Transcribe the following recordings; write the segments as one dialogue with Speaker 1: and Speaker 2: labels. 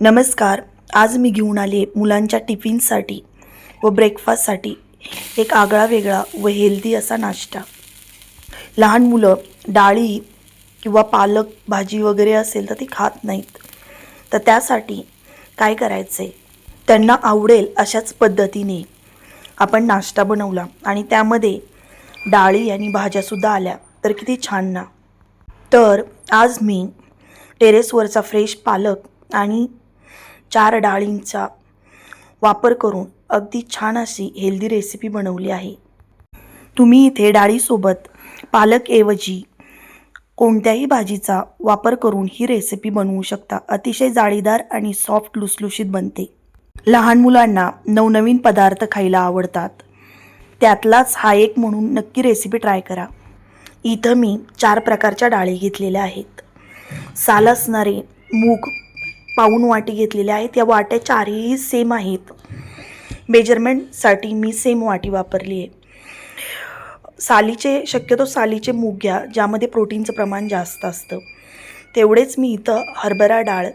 Speaker 1: नमस्कार आज मी घेऊन आले मुलांच्या टिफिनसाठी व ब्रेकफास्टसाठी एक आगळा वेगळा व हेल्दी असा नाश्ता. लहान मुलं डाळी किंवा पालक भाजी वगैरे असेल तर ती खात नाहीत. तर त्यासाठी काय करायचं आहे त्यांना आवडेल अशाच पद्धतीने आपण नाश्ता बनवला आणि त्यामध्ये डाळी आणि भाज्यासुद्धा आल्या तर किती छान ना. तर आज मी टेरेसवरचा फ्रेश पालक आणि चार डाळींचा वापर करून अगदी छान अशी हेल्दी रेसिपी बनवली आहे. तुम्ही इथे डाळीसोबत पालकऐवजी कोणत्याही भाजीचा वापर करून ही रेसिपी बनवू शकता. अतिशय जाळीदार आणि सॉफ्ट लुसलुशीत बनते. लहान मुलांना नवनवीन पदार्थ खायला आवडतात. त्यातलाच हा एक म्हणून नक्की रेसिपी ट्राय करा. इथं मी चार प्रकारच्या डाळी घेतलेल्या आहेत. साल असणारे मूग पाऊन वाटी घेतलेल्या आहेत. या वाट्या चारही सेम आहेत. मेजरमेंटसाठी मी सेम वाटी वापरली आहे. सालीचे शक्यतो सालीचे मूग घ्या ज्यामध्ये प्रोटीनचं प्रमाण जास्त असतं. तेवढेच मी इथं हरभरा डाळ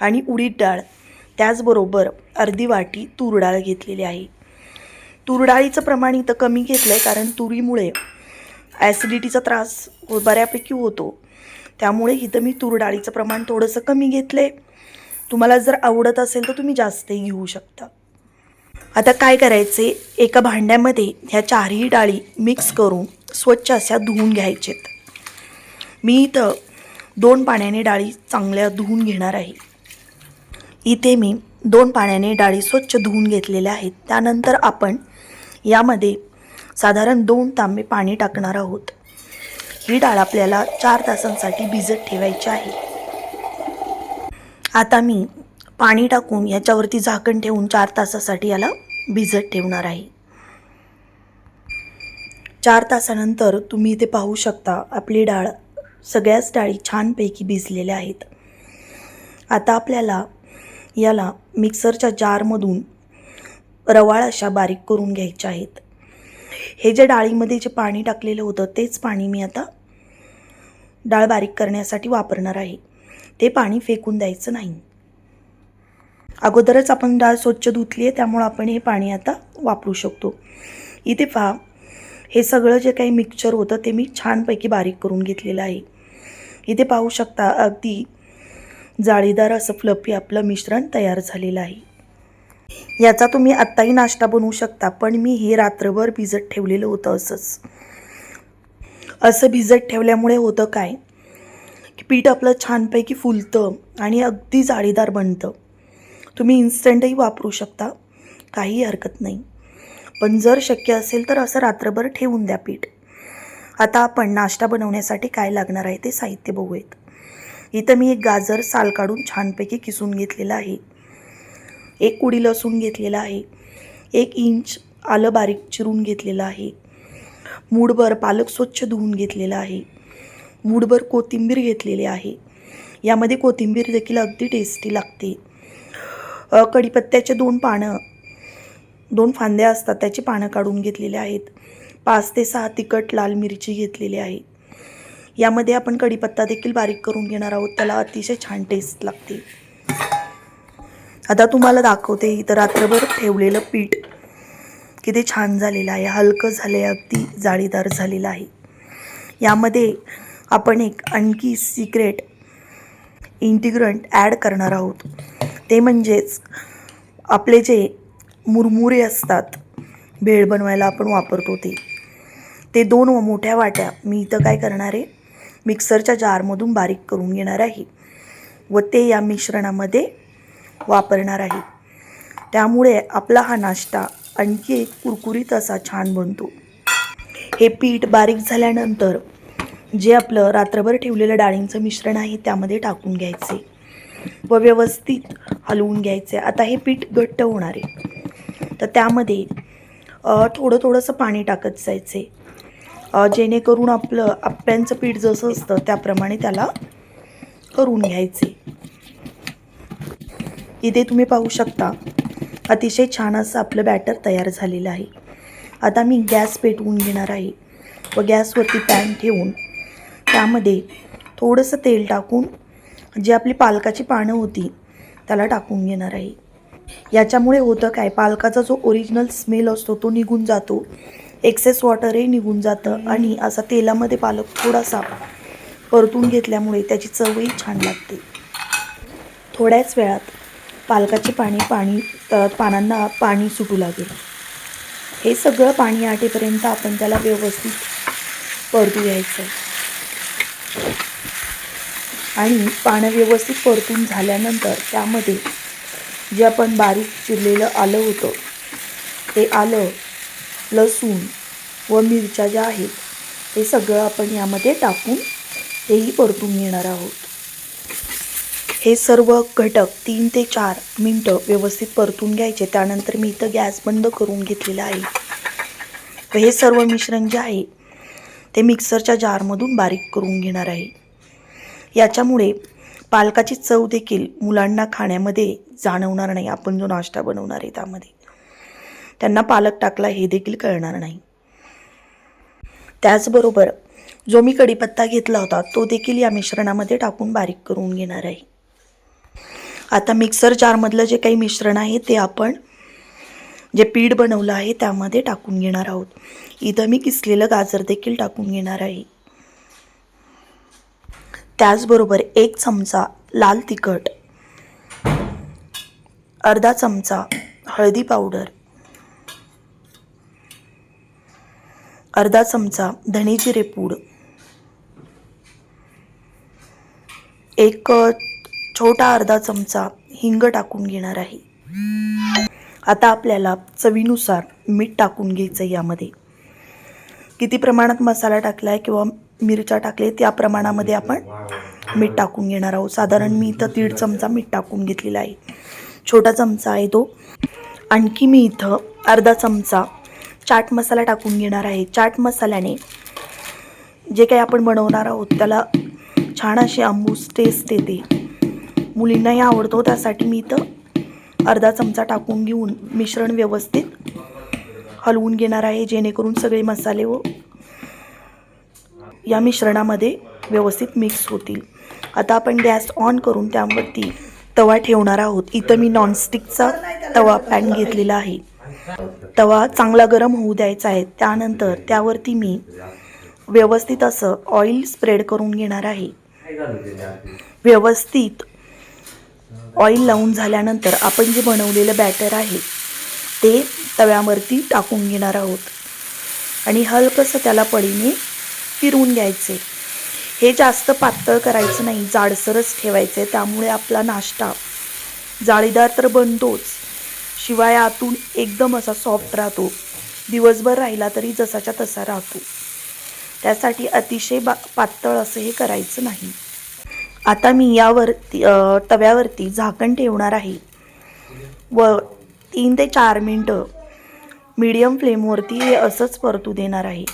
Speaker 1: आणि उडीद डाळ त्याचबरोबर अर्धी वाटी तूर डाळ घेतलेली आहे. तूर डाळीचं प्रमाण इथं कमी घेतलं आहे कारण तुरीमुळे ॲसिडिटीचा त्रास बऱ्यापैकी होतो. त्यामुळे इथं मी तूर डाळीचं प्रमाण थोडंसं कमी घेतलं आहे तुम्हाला जर आवडत असेल तर तुम्ही जास्तही घेऊ शकता. आता काय करायचे एका भांड्यामध्ये ह्या चारही डाळी मिक्स करून स्वच्छ अशा धुवून घ्यायचेत. मी इथं दोन पाण्याने डाळी चांगल्या धुवून घेणार आहे. इथे मी दोन पाण्याने डाळी स्वच्छ धुवून घेतलेल्या आहेत. त्यानंतर आपण यामध्ये साधारण दोन तांबे पाणी टाकणार आहोत. ही डाळ आपल्याला चार तासांसाठी भिजत ठेवायची आहे. आता मी पाणी टाकून याच्यावरती झाकण ठेवून चार तासासाठी याला भिजत ठेवणार आहे. चार तासानंतर तुम्ही इथे पाहू शकता आपली डाळ सगळ्याच डाळी छानपैकी भिजलेल्या आहेत. आता आपल्याला याला मिक्सरच्या जारमधून रवाळ अशा बारीक करून घ्यायच्या आहेत. हे जे डाळीमध्ये जे पाणी टाकलेलं होतं तेच पाणी मी आता डाळ बारीक करण्यासाठी वापरणार आहे. ते पाणी फेकून द्यायचं नाही. अगोदरच आपण डाळ स्वच्छ धुतली आहे त्यामुळं आपण हे पाणी आता वापरू शकतो. इथे पहा हे सगळं जे काही मिक्सचर होतं ते मी छानपैकी बारीक करून घेतलेलं आहे. इथे पाहू शकता अगदी जाळीदार असं फ्लफी आपलं मिश्रण तयार झालेलं आहे. याचा तुम्ही आत्ताही नाश्ता बनवू शकता पण मी हे रात्रभर भिजत ठेवलेलं होतं असंच. असं भिजत ठेवल्यामुळे होतं काय पीठ आपलं छानपैकी फुलतं आणि अगदी जाळीदार बनतं. तुम्ही इन्स्टंटही वापरू शकता. काही हरकत नाही. पण जर शक्य असेल तर असं रात्रभर ठेवून द्या पीठ. आता आपण नाश्ता बनवण्यासाठी काय लागणार आहे ते साहित्य बघूयात. इथं मी एक गाजर साल काढून छानपैकी किसून घेतलेला आहे. एक कुडी लसूण घेतलेला आहे. एक इंच आलं बारीक चिरून घेतलेलं आहे. मूडभर पालक स्वच्छ धुवून घेतलेला आहे. मूडभर कोथिंबीर घेतलेली आहे. यामध्ये कोथिंबीर देखील अगदी टेस्टी लागते. कढीपत्त्याचे दोन पानं दोन फांद्या असतात त्याची पानं काढून घेतलेले आहेत. पाच ते सहा तिखट लाल मिरची घेतलेली आहे. यामध्ये आपण कढीपत्ता देखील बारीक करून घेणार आहोत. त्याला अतिशय छान टेस्ट लागते. आता तुम्हाला दाखवते इथं रात्रभर ठेवलेलं पीठ किती छान झालेलं आहे. हलकं झालं आहे अगदी जाळीदार झालेलं आहे. यामध्ये आपण एक आणखी सिक्रेट इंटिग्रंट ॲड करणार आहोत. ते म्हणजेच आपले जे मुरमुरे असतात भेळ बनवायला आपण वापरतो ते. ते दोन मोठ्या वाट्या मी इथं काय करणार आहे? मिक्सरच्या जारमधून बारीक करून घेणार आहे व ते या मिश्रणामध्ये वापरणार आहे. त्यामुळे आपला हा नाश्ता आणखी एक कुरकुरीत असा छान बनतो. हे पीठ बारीक झाल्यानंतर जे आपलं रात्रभर ठेवलेलं डाळींचं मिश्रण आहे त्यामध्ये टाकून घ्यायचे. व व्यवस्थित हलवून घ्यायचे. आता हे पीठ घट्ट होणार आहे. तर त्यामध्ये थोडं थोडंसं पाणी टाकत जायचे. जेणेकरून आपलं आप्यांचं पीठ जसं असतं त्याप्रमाणे त्याला करून घ्यायचे. इथे तुम्ही पाहू शकता अतिशय छान असं आपलं बॅटर तयार झालेलं आहे. आता मी गॅस पेटवून घेणार आहे. व गॅसवरती पॅन ठेवून त्यामध्ये थोडंसं तेल टाकून जी आपली पालकाची पानं होती त्याला टाकून घेणार आहे. याच्यामुळे होतं काय पालकाचा जो ओरिजिनल स्मेल असतो तो निघून जातो. एक्सेस वॉटरही निघून जातं आणि असा तेलामध्ये पालक थोडासा परतून घेतल्यामुळे त्याची चवही छान लागते. थोड्याच वेळात पालकाची पाणी पाणी पानांना पाणी सुटू लागेल. हे सगळं पाणी आटेपर्यंत आपण त्याला व्यवस्थित परतू आहे आणि पानं व्यवस्थित परतून झाल्यानंतर त्यामध्ये जे आपण बारीक चिरलेलं आलं होतं ते आलं लसूण व मिरच्या ज्या आहेत ते सगळं आपण यामध्ये टाकून तेही परतून घेणार आहोत. हे सर्व घटक तीन ते चार मिनटं व्यवस्थित परतून घ्यायचे. त्यानंतर मी इथं गॅस बंद करून घेतलेला आहे. हे सर्व मिश्रण जे आहे ते मिक्सरच्या जारमधून बारीक करून घेणार आहे. याच्यामुळे पालकाची चव देखील मुलांना खाण्यामध्ये जाणवणार नाही. आपण जो नाश्ता बनवणार आहे त्यामध्ये. त्यांना पालक टाकला हे देखील कळणार नाही. त्याचबरोबर जो मी कढीपत्ता घेतला होता तो देखील या मिश्रणामध्ये टाकून बारीक करून घेणार आहे. आता मिक्सर जारमधलं जे काही मिश्रण आहे ते आपण जे पीठ बनवलं आहे त्यामध्ये टाकून घेणार आहोत. इथं मी किसलेलं गाजर देखील टाकून घेणार आहे. त्याचबरोबर एक चमचा लाल तिखट अर्धा चमचा हळदी पावडर अर्धा चमचा धने जिरेपूड एक छोटा अर्धा चमचा हिंग टाकून घेणार आहे. आता आपल्याला चवीनुसार मीठ टाकून घ्यायचं यामध्ये. किती प्रमाणात मसाला टाकला आहे किंवा मिरच्या टाकले त्या प्रमाणामध्ये आपण मीठ टाकून घेणार आहोत. साधारण मी इथं दीड चमचा मीठ टाकून घेतलेला आहे. छोटा चमचा आहे तो. आणखी मी इथं अर्धा चमचा चाट मसाला टाकून घेणार आहे. चाट मसाल्याने जे काही आपण बनवणार आहोत त्याला छान अशी आंबूस टेस्ट येते. मुलींनाही आवडतो त्यासाठी मी इथं अर्धा चमचा टाकून घेऊन मिश्रण व्यवस्थित हलवून घेणार आहे जेणेकरून सगळे मसाले व या मिश्रणामध्ये व्यवस्थित मिक्स होतील. आता आपण गॅस ऑन करून त्यावरती तवा ठेवणार आहोत. इथं मी नॉनस्टिकचा तवा पॅन घेतलेला आहे. तवा चांगला गरम होऊ द्यायचा आहे. त्यानंतर त्यावरती मी व्यवस्थित असं ऑइल स्प्रेड करून घेणार आहे. व्यवस्थित ऑइल लावून झाल्यानंतर आपण जे बनवलेलं बॅटर आहे ते तव्यावरती टाकून घेणार आहोत. आणि हलकंसं त्याला पडीने फिरवून घ्यायचे. हे जास्त पातळ करायचं नाही जाडसरच ठेवायचं आहे त्यामुळे आपला नाश्ता जाळीदार तर बनतोच. शिवाय आतून एकदम असा सॉफ्ट राहतो. दिवसभर राहिला तरी जसाच्या तसा राहतो. त्यासाठी अतिशय बा पातळ असं हे करायचं नाही. आता मी यावरती तव्यावरती झाकण ठेवणार आहे. व तीन ते चार मिनटं मीडियम फ्लेमवरती हे असंच परतू देणार आहे.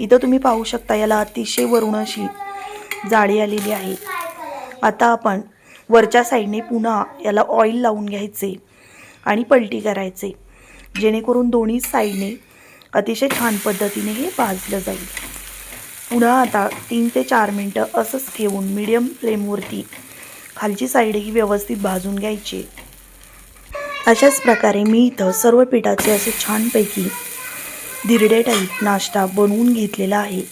Speaker 1: इथं तुम्ही पाहू शकता याला अतिशय वरुण अशी जाळी आलेली आहे. आता आपण वरच्या साईडने पुन्हा याला ऑइल लावून घ्यायचे आणि पलटी करायचे जेणेकरून दोन्ही साईडने अतिशय छान पद्धतीने हे भाजलं जाईल. पुन्हा आता तीन ते चार मिनटं असंच ठेवून मीडियम फ्लेमवरती खालची साईडही व्यवस्थित भाजून घ्यायची. अशाच प्रकारे मी इथं सर्व पिठाचे असे छानपैकी धिरडे टाईप नाश्ता बनवून घेतलेला आहे.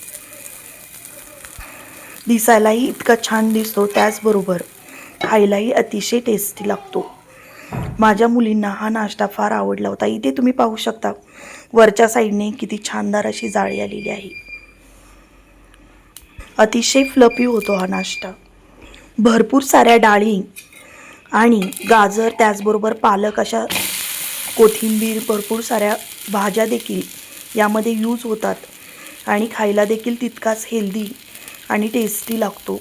Speaker 1: दिसायलाही इतका छान दिसतो त्याचबरोबर खायलाही अतिशय टेस्टी लागतो. माझ्या मुलींना हा नाश्ता फार आवडला होता. इथे तुम्ही पाहू शकता वरच्या साईडने किती छानदार अशी जाळी आलेली आहे. अतिशय फ्लपी होतो हा नाश्ता. भरपूर साऱ्या डाळी आणि गाजर त्याचबरोबर पालक अशा कोथिंबीर भरपूर साऱ्या भाज्या देखील यामध्ये यूज होतात. आणि खायला देखील तितकाच हेल्दी आणि टेस्टी लागतो.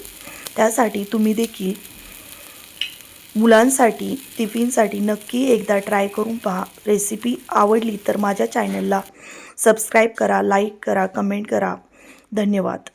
Speaker 1: त्यासाठी तुम्ही देखील मुलांसाठी टिफिनसाठी नक्की एकदा ट्राय करून पहा. रेसिपी आवडली तर माझ्या चॅनलला सबस्क्राईब करा लाईक करा कमेंट करा. धन्यवाद.